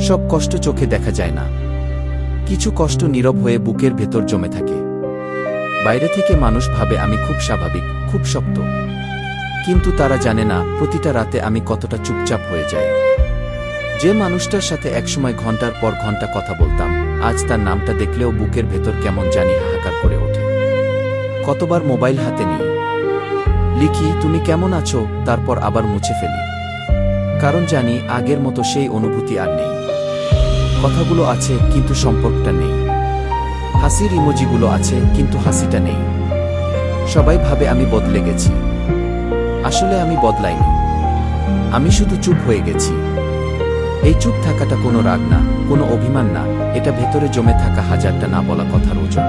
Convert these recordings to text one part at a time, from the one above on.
সব কষ্ট চোখে দেখা যায় না। কিছু কষ্ট নীরব হয়ে বুকের ভেতর জমে থাকে। বাইরে থেকে মানুষ ভাবে আমি খুব স্বাভাবিক, খুব শক্ত। কিন্তু তারা জানে না, প্রতিটা রাতে আমি কতটা চুপচাপ হয়ে যাই। যে মানুষটার সাথে একসময় ঘণ্টার পর ঘণ্টা কথা বলতাম, আজ তার নামটা দেখলেও বুকের ভেতর কেমন জানি হাহাকার করে ওঠে। কতবার মোবাইল হাতে নিই। লিখি, তুমি কেমন আছো? তারপর আবার মুছে ফেলি। কারণ জানি আগের মতো সেই অনুভূতি আর নেই। কথাগুলো আছে, কিন্তু সম্পর্কটা নেই। হাসির ইমোজিগুলো আছে, কিন্তু হাসিটা নেই। সবাই ভাবে আমি বদলে গেছি। আসলে আমি বদলাইনি। আমি শুধু চুপ হয়ে গেছি। এই চুপ থাকাটা কোনো রাগ না, কোনো অভিমান না, এটা ভেতরে জমে থাকা হাজারটা না বলা কথার ওজন।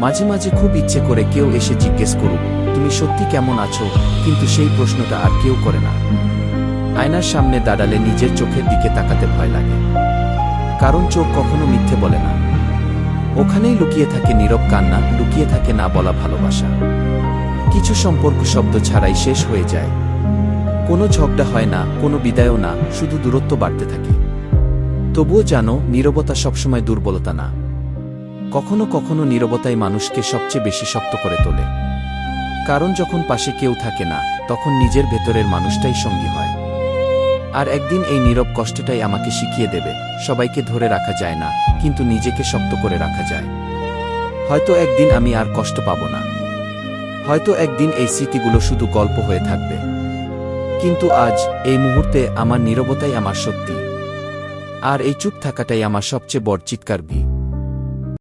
মাঝে মাঝে খুব ইচ্ছে করে কেউ এসে জিজ্ঞেস করুক, তুমি সত্যি কেমন আছো? কিন্তু সেই প্রশ্নটা আর কেউ করে না। আয়নার সামনে দাঁড়ালে নিজের চোখের দিকে তাকাতে ভয় লাগে। কারণ চোখ কখনো মিথ্যে বলে না। ওখানেই লুকিয়ে থাকে নীরব কান্না, লুকিয়ে থাকে না বলা ভালোবাসা। কিছু সম্পর্ক শব্দ ছাড়াই শেষ হয়ে যায়। কোনো ঝগড়া হয় না, কোনো বিদায়ও না, শুধু দূরত্ব বাড়তে থাকে। তবুও জানো, নীরবতা সবসময় দুর্বলতা না। কখনো কখনো নীরবতাই মানুষকে সবচেয়ে বেশি শক্ত করে তোলে। কারণ যখন পাশে কেউ থাকে না, তখন নিজের ভেতরের মানুষটাই সঙ্গী হয়। আর একদিন এই নীরব কষ্টটাই আমাকে শিখিয়ে দেবে, সবাইকে ধরে রাখা যায় না, কিন্তু নিজেকে শক্ত করে রাখা যায়। হয়তো একদিন আমি আর কষ্ট পাব না। হয়তো একদিন এই স্মৃতিগুলো শুধু গল্প হয়ে থাকবে। কিন্তু আজ এই মুহূর্তে আমার নীরবতাই আমার সত্যি। আর এই চুপ থাকাটাই আমার সবচেয়ে বড় চিৎকার বি